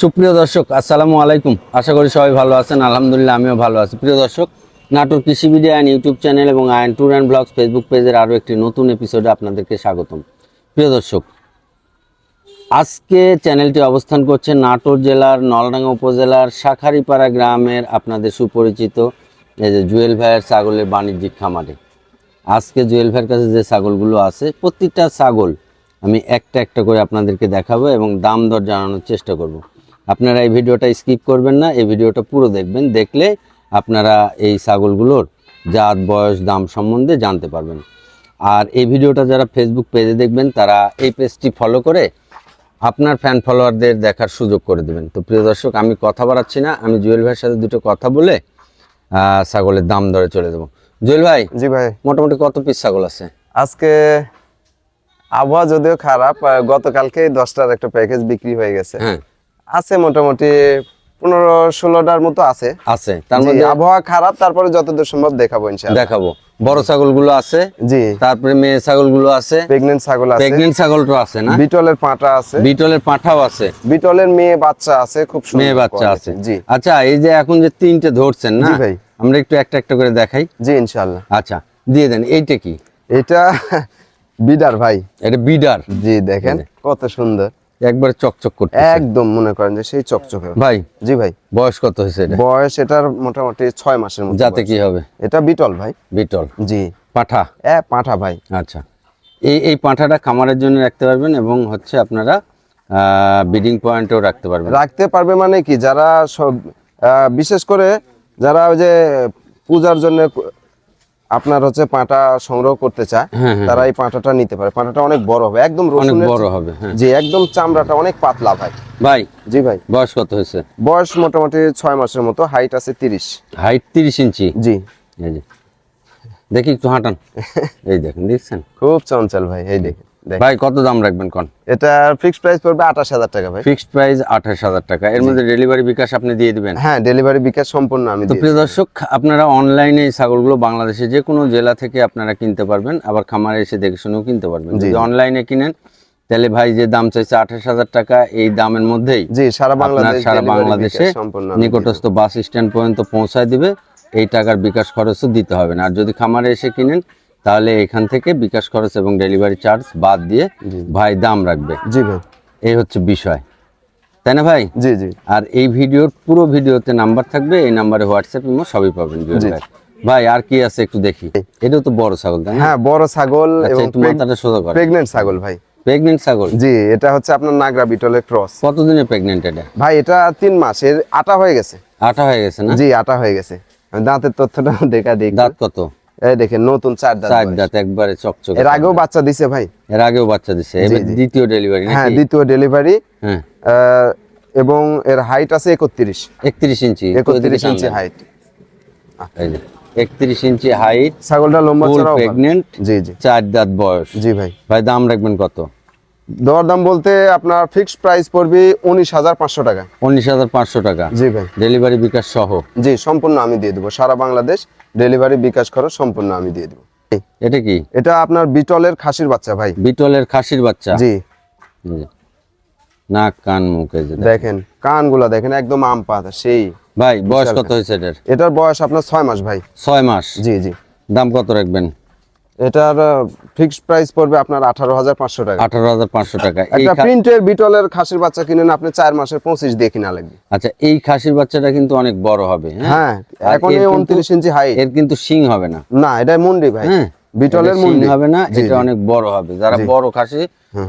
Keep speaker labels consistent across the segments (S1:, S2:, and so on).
S1: সুপ্রিয় দর্শক, আসসালামু আলাইকুম। আশা করি সবাই ভালো আছেন। আলহামদুলিল্লাহ, আমিও ভালো আছি। প্রিয় দর্শক, নাটোর কৃষি মিডিয়া অ্যান্ড ইউটিউব চ্যানেল এবং Ayan tour and blogs Facebook পেজের আরও একটি নতুন এপিসোডে আপনাদেরকে স্বাগতম। প্রিয় দর্শক, আজকে চ্যানেলটি অবস্থান করছে নাটোর জেলার নলডাঙ্গা উপজেলার শাখারিপাড়া গ্রামের আপনাদের সুপরিচিত এই যে জুয়েল ভাইয়ের ছাগলের বাণিজ্যিক খামারে। আজকে জুয়েল ভাইয়ের কাছে যে ছাগলগুলো আছে প্রত্যেকটা ছাগল আমি একটা একটা করে আপনাদেরকে দেখাবো এবং দাম দর জানানোর চেষ্টা করব। আপনারা এই ভিডিওটা স্কিপ করবেন না এই ভিডিওটা পুরো দেখবেন দেখলে আপনারা এই ছাগলগুলোর জাত বয়স দাম সম্বন্ধে জানতে পারবেন। আর এই ভিডিওটা যারা ফেসবুক পেজে দেখবেন তারা এই পেজটি ফলো করে আপনার ফ্যান ফলোয়ারদের দেখার সুযোগ করে দেবেন। তো প্রিয় দর্শক আমি কথা বাড়াচ্ছি না আমি জুয়েল ভাইয়ের সাথে দুটো কথা বলে ছাগলের দাম দরে চলে দেবো জুয়েল ভাই
S2: জি ভাই।
S1: মোটামুটি কত পিস ছাগল আছে?
S2: আজকে আবহাওয়া যদিও খারাপ গতকালকে দশটার একটা প্যাকেজ বিক্রি হয়ে গেছে।
S1: হ্যাঁ।
S2: আছে মোটামুটি পনেরো ষোলোটার মতো আছে।
S1: আছে তার মধ্যে
S2: আবহাওয়া খারাপ তারপরে যতদূর সম্ভব দেখাবো ইনশাআল্লাহ।
S1: দেখাবো। বড় ছাগলগুলো আছে
S2: জি।
S1: তারপরে মেয়ে ছাগলগুলো আছে
S2: প্রেগনেন্ট ছাগল আছে।
S1: প্রেগনেন্ট ছাগলটা আছে না?
S2: বিটলের পাঁটা আছে।
S1: বিটলের পাঁঠাও আছে।
S2: বিটলের মেয়ে বাচ্চা আছে খুব সুন্দর
S1: মেয়ে বাচ্চা আছে।
S2: জি।
S1: আচ্ছা এই যে এখন যে তিনটে ধরছেন না?
S2: জি ভাই।
S1: আমরা একটু একটা একটা করে দেখাই।
S2: জি ইনশাআল্লাহ।
S1: আচ্ছা দিয়ে দেন এইটা কি?
S2: এটা বিডার ভাই।
S1: এটা বিডার।
S2: জি দেখেন কত সুন্দর।
S1: একবারে চকচক করতে
S2: একদম মনে করেন যে সেই চকচকে।
S1: ভাই
S2: জি ভাই।
S1: বয়স কত হয়েছে এটা?
S2: বয়স এটার মোটামুটি ছয় মাসের মতো
S1: যাতে কি হবে?
S2: এটা বিটল ভাই।
S1: বিটল।
S2: জি।
S1: পাঠা?
S2: এ পাঁঠা ভাই।
S1: আচ্ছা। এই এই পাঁঠাটা খামারের জন্য রাখতে পারবেন এবং হচ্ছে আপনারা বিডিং পয়েন্টেও রাখতে পারবেন।
S2: রাখতে পারবে মানে কি? যারা সব বিশেষ করে যারা ওই যে পূজার জন্য আপনার হচ্ছে পাঁটা সংগ্রহ করতে চায়
S1: হ্যাঁ, হ্যাঁ।
S2: তারা এই পাঁটাটা নিতে পারে। পাঁটাটা অনেক বড় হবে একদম
S1: অনেক বড় হবে যে
S2: জি একদম চামড়াটা অনেক পাতলা ভাই।
S1: ভাই
S2: জি ভাই।
S1: বয়স কত হয়েছে?
S2: বয়স মোটামুটি ছয় মাসের মতো হাইট আছে তিরিশ।
S1: হাইট তিরিশ ইঞ্চি?
S2: জি।
S1: দেখি একটু হাঁটান। এই দেখেন দেখছেন?
S2: খুব চঞ্চল ভাই এই দেখেন।
S1: ভাই কত দাম রাখবেন কোন?
S2: এটা ফিক্সড প্রাইস পড়বে আঠাশ হাজার টাকা ভাই।
S1: ফিক্সড প্রাইস আঠাশ হাজার টাকা। এর মধ্যে ডেলিভারি বিকাশ আপনি দিয়ে দিবেন।
S2: হ্যাঁ ডেলিভারি বিকাশ সম্পূর্ণ আমি
S1: তো প্রিয় দর্শক আপনারা অনলাইনে এই ছাগলগুলো বাংলাদেশে যে কোনো জেলা থেকে আপনারা কিনতে পারবেন আবার খামারে এসে দেখে শুনেও কিনতে পারবেন। যদি অনলাইনে কিনেন তাহলে ভাই যে দাম চাইছে আঠাশ হাজার টাকা এই দামের মধ্যেই
S2: জি সারা বাংলাদেশ
S1: সারা বাংলাদেশে
S2: সম্পূর্ণ
S1: নিকটস্থ বাস স্ট্যান্ড পর্যন্ত পৌঁছায় দিবে। এই টাকার বিকাশ খরচও দিতে হবে না। আর যদি খামারে এসে কিনেন তাহলে এখান থেকে বিকাশ খরচ এবং ডেলিভারি চার্জ বাদ দিয়ে ভাই দাম রাখবে।
S2: জি ভাই।
S1: এই হচ্ছে বিষয়। তাই না ভাই?
S2: জি জি।
S1: আর এই ভিডিওর পুরো ভিডিওতে নাম্বার থাকবে এই নাম্বারে হোয়াটসঅ্যাপ ইমো সবই পাবেন। ভাই। ভাই আর কি আছে একটু দেখি? এটাও তো বড় ছাগল তাই না?
S2: হ্যাঁ বড় ছাগল
S1: আচ্ছা
S2: এবং
S1: মাথাটা সোজা করে
S2: প্রেগনেন্ট ছাগল ভাই।
S1: প্রেগনেন্ট ছাগল?
S2: জি এটা হচ্ছে আপনার নাগরা বিটলের ক্রস
S1: কতদিনে প্রেগনেন্ট এটা?
S2: ভাই এটা তিন মাস এর আটা হয়ে গেছে।
S1: আটা হয়ে গেছে না?
S2: জি আটা হয়ে গেছে। দাঁতের তথ্যটা দেখা। একটু।
S1: দাঁত কত?
S2: এই দেখেন নতুন চার দাঁত
S1: চার দাঁত একবারে চকচকে
S2: এর আগেও বাচ্চা দিছে ভাই।
S1: এর আগেও বাচ্চা দিছে। দ্বিতীয় ডেলিভারি
S2: হ্যাঁ দ্বিতীয় ডেলিভারি
S1: হ্যাঁ।
S2: এবং এর হাইট আছে একত্রিশ।
S1: একত্রিশ ইঞ্চি।
S2: একত্রিশ ইঞ্চি হাইট
S1: একত্রিশ ইঞ্চি হাইট
S2: ছাগলটা লম্বা
S1: ছাড়া
S2: চড়া
S1: প্রেগনেন্ট
S2: জি জি।
S1: চার দাঁত বয়স।
S2: জি ভাই।
S1: ভাই দাম রাখবেন কত?
S2: দরদাম বলতে আপনার ফিক্সড প্রাইস পড়বে উনিশ হাজার পাঁচশো টাকা।
S1: উনিশ হাজার পাঁচশো টাকা?
S2: জি ভাই।
S1: ডেলিভারি বিকাশ সহ?
S2: জি সম্পূর্ণ আমি দিয়ে দেবো। সারা বাংলাদেশ ডেলিভারি বিকাশ খরচ সম্পূর্ণ আমি দিয়ে দেবো।
S1: এটা কি?
S2: এটা আপনার বিটলের খাসির বাচ্চা ভাই।
S1: বিটলের খাসির বাচ্চা?
S2: জি।
S1: নাক কান মুখে। দেখেন।
S2: কানগুলা দেখেন একদম আম পাতা সেই।
S1: ভাই বয়স কত হয়েছে এটার?
S2: এটার বয়স আপনার ছয় মাস ভাই।
S1: ছয় মাস?
S2: জি জি।
S1: দাম কত রাখবেন?
S2: এটার ফিক্সড প্রাইস পড়বে আপনার আঠারো হাজার পাঁচশো টাকা।
S1: আঠারো হাজার পাঁচশো টাকা।
S2: একটা প্রিন্টের বিটলের খাসির বাচ্চা কিনেন আপনি চার মাসের পঁচিশ দিয়ে কিনা লাগবে।
S1: আচ্ছা এই খাসির বাচ্চাটা কিন্তু অনেক বড় হবে হ্যাঁ?
S2: হ্যাঁ এখন উনত্রিশ ইঞ্চি হাই
S1: এর কিন্তু শিং হবে না।
S2: না এটা মুন্ডি ভাই।
S1: হ্যাঁ
S2: বিটলের মুন্ডি।
S1: হবে না এটা অনেক বড় হবে। যারা বড় খাসি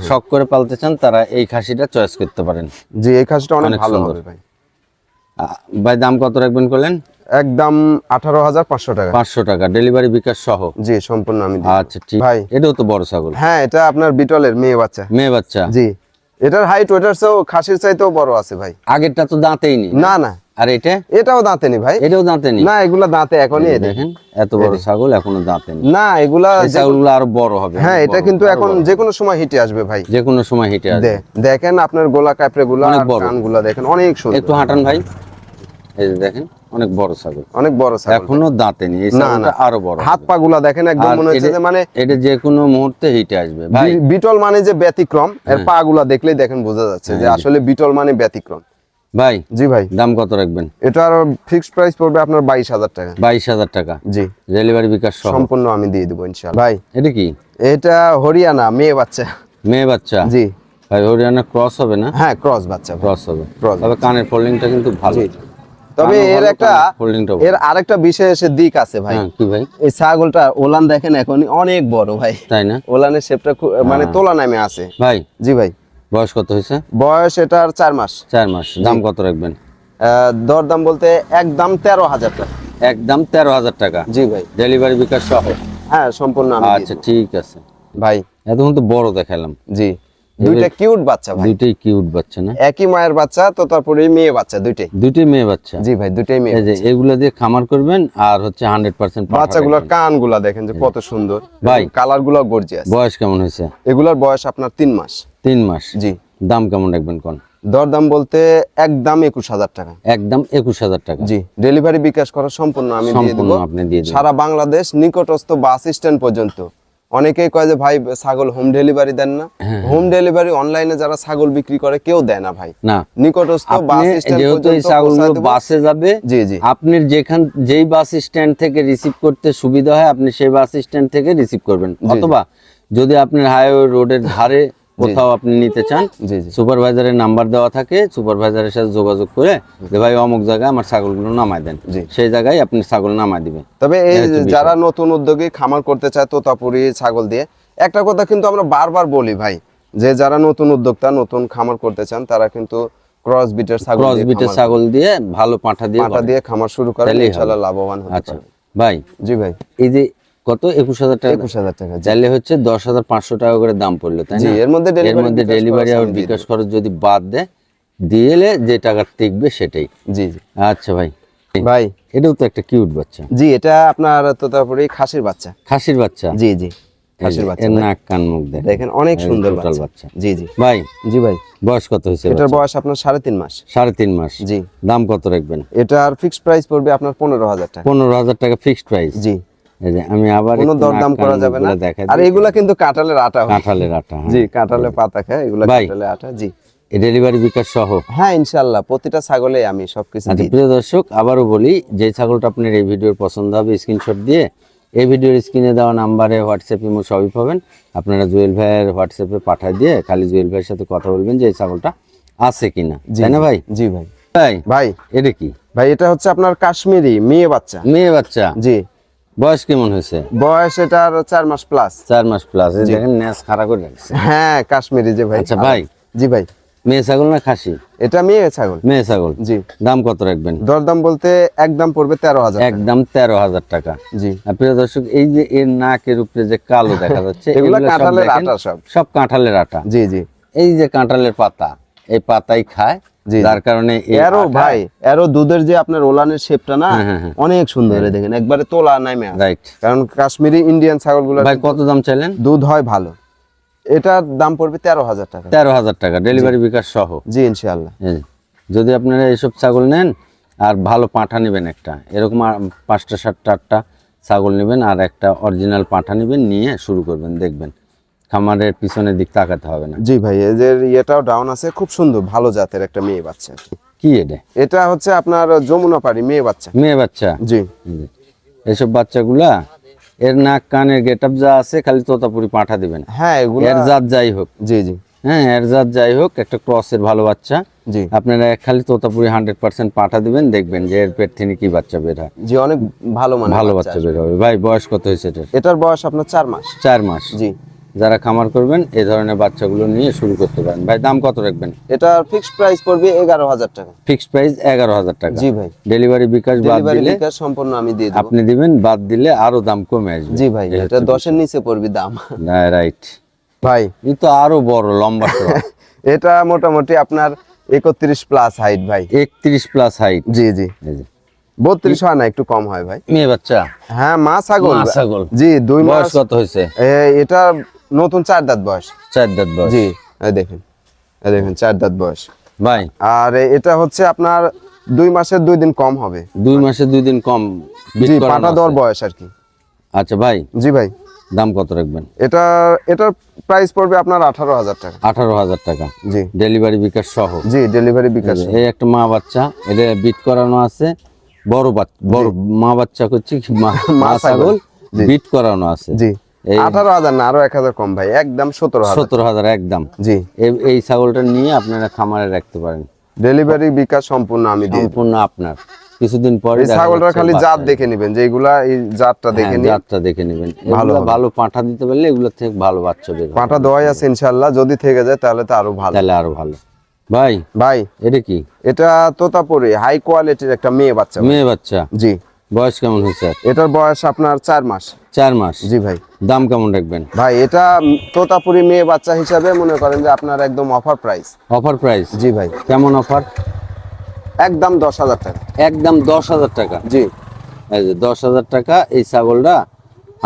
S1: শখ করে পালতে চান তারা এই খাসিটা চয়েস করতে পারেন।
S2: জি এই খাসিটা অনেক ভালো হবে ভাই।
S1: ভাই দাম কত রাখবেন করলেন?
S2: একদম আঠারো হাজার পাঁচশো টাকা।
S1: পাঁচশো টাকা ডেলিভারি বিকাশ সহ।
S2: জি সম্পূর্ণ আমি।
S1: আচ্ছা ঠিক।
S2: ভাই।
S1: এটাও তো বড় ছাগল।
S2: হ্যাঁ এটা আপনার বিটলের মেয়ে বাচ্চা।
S1: মেয়ে বাচ্চা।
S2: জি। এটার হাইট ওটার চেয়েও খাসির চাইতেও বড় আছে ভাই।
S1: আগেরটা তো দাঁতেই নি
S2: না না।
S1: আর এটা?
S2: এটাও দাঁতে নি ভাই।
S1: এটাও দাঁতে নি
S2: না এগুলা দাঁতে এখনই
S1: দেখেন এত বড় ছাগল এখনও দাঁতে নি
S2: না এগুলা
S1: ছাগলগুলো আরও বড় হবে।
S2: হ্যাঁ এটা কিন্তু এখন। যে কোনো সময় হিটে আসবে ভাই।
S1: যে কোনো সময় হিটে আসবে।
S2: দেখেন আপনার গোলা কাপড়ে গুলা
S1: অনেক
S2: আর
S1: বড়।
S2: দেখেন অনেক সুন্দর।
S1: একটু হাঁটান ভাই। এই দেখেন। অনেক বড় ছাগল।
S2: অনেক বড় ছাগল।
S1: এখনও দাঁতে নি এই
S2: না, না।
S1: আরও বড়
S2: হাত পা গুলা দেখেন একদম মনে হচ্ছে যে মানে
S1: এটা যে কোনো মুহূর্তে হিটে আসবে। ভাই হ্যাঁ।
S2: বিটল মানে যে ব্যতিক্রম এর পা গুলা দেখলেই দেখেন বোঝা যাচ্ছে যে আসলে বিটল মানে ব্যতিক্রম।
S1: ভাই
S2: জি ভাই।
S1: দাম কত রাখবেন?
S2: এটার ফিক্সড প্রাইস পড়বে আপনার বাইশ হাজার টাকা।
S1: বাইশ হাজার টাকা।
S2: জি।
S1: ডেলিভারি বিকাশ
S2: সম্পূর্ণ আমি দিয়ে দেবো ইনশাল্লাহ ভাই
S1: এটা কি?
S2: এটা হরিয়ানা মেয়ে বাচ্চা।
S1: মেয়ে বাচ্চা?
S2: জি।
S1: ভাই হরিয়ানা ক্রস হবে না?
S2: হ্যাঁ ক্রস বাচ্চা।
S1: ক্রস হবে।
S2: Cross
S1: তবে কানের ফোল্ডিংটা কিন্তু ভালো।
S2: তবে এর একটা এর আরেকটা বিশেষ দিক আছে ভাই।
S1: হ্যাঁ কি ভাই?
S2: এই ছাগলটা ওলান দেখেন এখন অনেক বড় ভাই।
S1: তাই না?
S2: ওলানের শেপটা মানে তোলা নামে আছে।
S1: ভাই?
S2: জি ভাই।
S1: বয়স কত হয়েছে?
S2: বয়স এটার চার মাস।
S1: চার মাস। দাম কত রাখবেন?
S2: দরদাম বলতে একদম তেরো হাজার টাকা।
S1: একদম তেরো হাজার টাকা।
S2: জি ভাই।
S1: ডেলিভারি বিকাশ সহ?
S2: হ্যাঁ সম্পূর্ণ আমি
S1: আচ্ছা ঠিক আছে।
S2: ভাই।
S1: এতক্ষণ তো বড় দেখালাম।
S2: জি। দুইটা কিউট বাচ্চা ভাই।
S1: দুইটাই কিউট বাচ্চা না?
S2: একই মায়ের বাচ্চা তো তারপরে মেয়ে বাচ্চা দুইটাই।
S1: দুইটাই মেয়ে বাচ্চা?
S2: জি ভাই দুইটাই মেয়ে
S1: এই যে এগুলা দিয়ে খামার করবেন আর হচ্ছে হান্ড্রেড পার্সেন্ট
S2: বাচ্চাগুলোর কানগুলা দেখেন যে কত সুন্দর।
S1: ভাই।
S2: কালারগুলো গর্জিয়াস
S1: বয়স কেমন হয়েছে?
S2: এগুলার বয়স আপনার তিন মাস।
S1: তিন মাস?
S2: জি।
S1: দাম কেমন রাখবেন কোন?
S2: দরদাম বলতে একদম একুশ হাজার টাকা।
S1: একদম একুশ হাজার টাকা?
S2: জি ডেলিভারি বিকাশ করা সম্পূর্ণ আমি দিয়ে দেবো। সারা বাংলাদেশ নিকটস্থ বাস স্ট্যান্ড পর্যন্ত। অনেকেই কয় যে ভাই ছাগল হোম ডেলিভারি দেন না। হোম ডেলিভারি অনলাইনে যারা ছাগল বিক্রি করে কেউ দেয় না ভাই।
S1: না।
S2: নিকটস্থ বাস
S1: যেহেতু এই ছাগলগুলো বাসে যাবে
S2: জি জি।
S1: আপনি যেখান যেই বাস স্ট্যান্ড থেকে রিসিভ করতে সুবিধা হয় আপনি সেই বাস স্ট্যান্ড থেকে রিসিভ করবেন। অথবা যদি আপনার হাইওয়ে রোডের ধারে কোথাও আপনি নিতে চান সুপারভাইজারের নাম্বার দেওয়া থাকে সুপারভাইজারের সাথে যোগাযোগ করে যে ভাই অমুক জায়গায় আমার ছাগলগুলো নামায় দেন। সেই জায়গায় আপনি ছাগল নামায় দিবেন।
S2: তবে এই। যারা নতুন উদ্যোগী খামার করতে চায় তোতাপুরি ছাগল দিয়ে একটা কথা কিন্তু আমরা বারবার বলি ভাই যে যারা নতুন উদ্যোক্তা নতুন খামার করতে চান তারা কিন্তু ক্রস বিটের ছাগল
S1: ক্রস বিটের ছাগল দিয়ে ভালো পাঁঠা দিয়ে
S2: পাটা দিয়ে খামার শুরু করে ইনশাআল্লাহ লাভবান হতে
S1: আচ্ছা। ভাই
S2: জি ভাই।
S1: এই যে কত? একুশ হাজার টাকা।
S2: একুশ হাজার টাকা।
S1: চাইলে হচ্ছে দশ হাজার পাঁচশো টাকা করে দাম পড়ল তাই না?
S2: এর মধ্যে
S1: এর মধ্যে ডেলিভারি আর বিকাশ খরচ যদি বাদ দেয় দিলে যে টাকা টিকবে সেটাই।
S2: জি জি।
S1: আচ্ছা ভাই।
S2: ভাই।
S1: এটাও তো একটা কিউট বাচ্চা।
S2: জি এটা আপনার তোতাপুরি খাসির বাচ্চা।
S1: খাসির বাচ্চা?
S2: জি জি। খাসির বাচ্চা
S1: নাক কান মুখ দেখ।
S2: দেখেন অনেক সুন্দর বাচ্চা।
S1: বাচ্চা।
S2: জি জি।
S1: ভাই
S2: জি ভাই।
S1: বয়স কত হয়েছে
S2: এটার বয়স আপনার সাড়ে তিন মাস।
S1: সাড়ে তিন মাস।
S2: জি।
S1: দাম কত রাখবেন?
S2: এটার ফিক্সড প্রাইস পড়বে আপনার পনেরো হাজার টাকা।
S1: পনেরো হাজার টাকা ফিক্সড প্রাইস
S2: জি।
S1: এই যে আমি আবার
S2: কোনো দরদাম করা যাবে না। আর এগুলা কিন্তু কাঁঠালের আটা
S1: কাঁঠালের আটা হ্যাঁ।
S2: জি কাঁঠালে পাতা খায় এগুলা কাঁঠালের আটা জি।
S1: ডেলিভারি বিকাশ সহ?
S2: হ্যাঁ ইনশাল্লাহ প্রতিটা ছাগলে আমি সবকিছু
S1: আচ্ছা প্রিয় দর্শক আবারও বলি যে ছাগলটা আপনার এই ভিডিওর পছন্দ হবে স্ক্রিনশট দিয়ে এই ভিডিওর স্ক্রিনে দেওয়া নাম্বারে হোয়াটসঅ্যাপ ইমো সবই পাবেন। আপনারা জুয়েল ভাইয়ের হোয়াটসঅ্যাপে পাঠিয়ে দিয়ে খালি জুয়েল ভাইয়ের সাথে কথা বলবেন যে এই ছাগলটা আছে কিনা। তাই না ভাই?
S2: জি ভাই।
S1: ভাই
S2: ভাই।
S1: এটা কি?
S2: ভাই এটা হচ্ছে আপনার কাশ্মীরি মেয়ে বাচ্চা।
S1: মেয়ে বাচ্চা?
S2: জি।
S1: বয়স কেমন হয়েছে?
S2: বয়স এটার চার মাস প্লাস
S1: চার মাস প্লাস দেখেন ন্যাস খাড়া করে রাখছে।
S2: হ্যাঁ কাশ্মীরি যে ভাই।
S1: আচ্ছা ভাই।
S2: জি ভাই।
S1: মেয়ে ছাগল না খাসি?
S2: এটা মেয়ে ছাগল।
S1: মেয়ে ছাগল?
S2: জি।
S1: দাম কত রাখবেন?
S2: দরদাম বলতে একদম পড়বে তেরো হাজার
S1: একদম তেরো হাজার টাকা।
S2: জি।
S1: প্রিয় দর্শক এই যে এর নাকের উপরে যে কালো দেখা যাচ্ছে
S2: এগুলো কাঁঠালের আটা সব।
S1: সব কাঁঠালের আটা।
S2: জি জি।
S1: এই যে কাঁঠালের পাতা এই পাতাই খায়। যার কারণে
S2: এরো ভাই এরো দুধের যে আপনার ওলানের শেপটা না
S1: হ্যাঁ, হ্যাঁ,
S2: অনেক সুন্দর দেখেন একবারে তোলা নামে আছে।
S1: রাইট
S2: কারণ কাশ্মীরি ইন্ডিয়ান ছাগলগুলো
S1: ভাই কত দাম চাইলেন?
S2: দুধ হয় ভালো। এটার দাম পড়বে তেরো হাজার টাকা।
S1: তেরো হাজার টাকা ডেলিভারি বিকাশ সহ।
S2: জি ইনশাল্লাহ
S1: যদি আপনারা এইসব ছাগল নেন আর ভালো পাঁঠা নেবেন একটা এরকম পাঁচটা সাতটা আটটা ছাগল নেবেন আর একটা অরিজিনাল পাঁঠা নেবেন নিয়ে শুরু করবেন দেখবেন। খামারের পিছনের দিক তাকাতে হবে না।
S2: জি ভাই এদের ইয়েটাও ডাউন আছে খুব সুন্দর ভালো জাতের একটা মেয়ে বাচ্চা।
S1: কি এটা?
S2: এটা হচ্ছে আপনার যমুনা পাড়ি মেয়ে বাচ্চা।
S1: মেয়ে বাচ্চা?
S2: জি।
S1: এসব বাচ্চাগুলা এর নাক কানের গেট আপ যা আছে খালি তোতাপুরি পাঠা দিবেন
S2: হ্যাঁ এগুলো
S1: এর জাত যাই হোক।
S2: জি জি।
S1: হ্যাঁ এর জাত যাই হোক একটা ক্রসের ভালো বাচ্চা।
S2: জি।
S1: আপনারা খালি তোতাপুরি হান্ড্রেড পার্সেন্ট পাঠা দিবেন দেখবেন যে এর পেট থেকে কি বাচ্চা বের হয়।
S2: জি অনেক ভালো মানে
S1: ভালো বাচ্চা বের হবে। ভাই বয়স কত হয়েছে এটার?
S2: এটার বয়স আপনার চার মাস।
S1: চার মাস।
S2: জি।
S1: যারা খামার করবেন এই ধরনের বাচ্চাগুলো নিয়ে শুরু করতে পারেন। ভাই দাম কত রাখবেন?
S2: এটা ফিক্সড প্রাইস পড়বে এগারো হাজার টাকা।
S1: ফিক্সড প্রাইস এগারো হাজার টাকা।
S2: জি ভাই।
S1: ডেলিভারি বিকাশ বাদ
S2: ডেলিভারি
S1: দিলে
S2: বিকাশ সম্পূর্ণ আমি দিয়ে দেবো।
S1: আপনি দিবেন বাদ দিলে আরও দাম কমে আসবে।
S2: জি ভাই এটা দশের নিচে পড়বে দাম।
S1: না রাইট
S2: ভাই।
S1: এই তো আরও বড় লম্বা
S2: এটা মোটামুটি আপনার একত্রিশ প্লাস হাইট ভাই।
S1: একত্রিশ প্লাস হাইট
S2: জি জি। বত্রিশ হয় না একটু কম হয় ভাই।
S1: মেয়ে বাচ্চা?
S2: হ্যাঁ মা ছাগল।
S1: ছাগল।
S2: জি দুই মাস
S1: কত হয়েছে?
S2: এটা নতুন চার দাঁত বয়স।
S1: চার দাঁত বয়স।
S2: জি দেখেন দেখেন চার দাঁত বয়স।
S1: ভাই।
S2: আর এটা হচ্ছে আপনার দুই মাসের দুই দিন কম হবে।
S1: দুই মাসের দুই দিন কম
S2: জি পাটা। দেওয়ার বয়স আর কি।
S1: আচ্ছা ভাই।
S2: জি ভাই।
S1: দাম কত রাখবেন?
S2: এটা এটার প্রাইস পড়বে আপনার আঠারো হাজার টাকা।
S1: আঠারো হাজার টাকা।
S2: জি।
S1: ডেলিভারি বিকাশ সহ।
S2: জি ডেলিভারি বিকাশ
S1: এই একটা মা বাচ্চা এটা বিট করানো আছে। বড় বাচ্চা বড় মা বাচ্চা করছি মা- ছাগল। বিট করানো আছে।
S2: জি। আঠারো হাজার না আরও এক হাজার কম ভাই একদম সতেরো
S1: সতেরো হাজার একদম।
S2: জি।
S1: এই- ছাগলটা নিয়ে আপনারা খামারে রাখতে পারেন।
S2: ডেলিভারি বিকাশ সম্পূর্ণ আমি
S1: সম্পূর্ণ আপনার। কিছুদিন পরে
S2: এই ছাগলটার খালি জাত দেখে নেবেন যে এগুলা এই জাতটা দেখে নিয়ে
S1: জাতটা দেখে নেবেন। ভালো ভালো পাঠা দিতে পারলে এগুলো থেকে ভালো বাচ্চা বের হবে।
S2: পাটা দেওয়াই আছে ইনশাল্লাহ যদি থেকে যায় তাহলে তো আরও ভালো।
S1: তাহলে আরও ভালো। ভাই
S2: ভাই
S1: এটা কি?
S2: এটা তোতাপুরি হাই কোয়ালিটির একটা মেয়ে বাচ্চা।
S1: মেয়ে বাচ্চা।
S2: জি।
S1: বয়স কেমন হয়েছে
S2: এটার বয়স আপনার চার মাস।
S1: চার মাস।
S2: জি ভাই।
S1: দাম কেমন রাখবেন?
S2: ভাই এটা তোতাপুরি মেয়ে বাচ্চা হিসাবে মনে করেন যে আপনার একদম অফার প্রাইস
S1: অফার প্রাইস
S2: জি ভাই।
S1: কেমন অফার
S2: একদম দশ হাজার টাকা।
S1: একদম দশ হাজার টাকা?
S2: জি।
S1: এই যে দশ হাজার টাকা এই ছাগলটা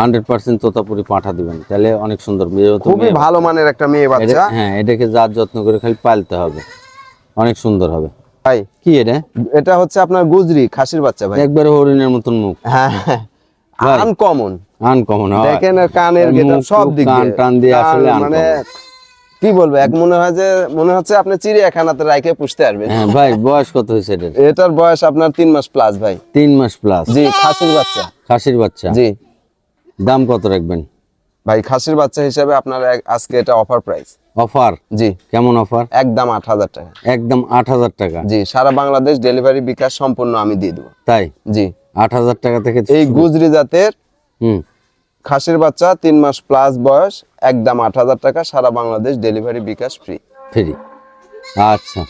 S1: হান্ড্রেড পার্সেন্ট তোতাপুরি পাঠা দিবেন। তাহলে অনেক সুন্দর
S2: খুবই ভালো মানের একটা মেয়ে বাচ্চা।
S1: হ্যাঁ এটাকে যার যত্ন করে খালি পালতে হবে। অনেক সুন্দর হবে।
S2: ভাই
S1: কি এটা?
S2: এটা হচ্ছে আপনার গুজরি খাসির বাচ্চা ভাই।
S1: একবারে হরিণের মতন মুখ।
S2: হ্যাঁ আনকমন
S1: আনকমন
S2: দেখেন কানের
S1: এর
S2: গেটা সব দিক
S1: কান টান দিয়ে আসলে
S2: মানে কি বলব এক মনে হয় যে মনে হচ্ছে আপনি চিড়িয়াখানাতে রাইখে পুষতে পারবেন।
S1: হ্যাঁ ভাই বয়স কত হয়েছে এটার?
S2: এটার বয়স আপনার তিন মাস প্লাস ভাই।
S1: তিন মাস প্লাস
S2: জি খাসির বাচ্চা।
S1: খাসির বাচ্চা।
S2: জি।
S1: দাম কত রাখবেন?
S2: ভাই খাসির বাচ্চা হিসাবে আপনার আজকে এটা অফার প্রাইস
S1: অফার
S2: জি।
S1: কেমন অফার
S2: একদম আট হাজার টাকা।
S1: একদম আট হাজার টাকা।
S2: জি সারা বাংলাদেশ ডেলিভারি বিকাশ সম্পূর্ণ আমি দিয়ে দেবো।
S1: তাই?
S2: জি।
S1: আট হাজার টাকা থেকে
S2: এই গুজরি জাতের
S1: হুম।
S2: খাসির বাচ্চা তিন মাস প্লাস বয়স একদম আট হাজার টাকা সারা Bangladesh delivery bKash free
S1: free আচ্ছা।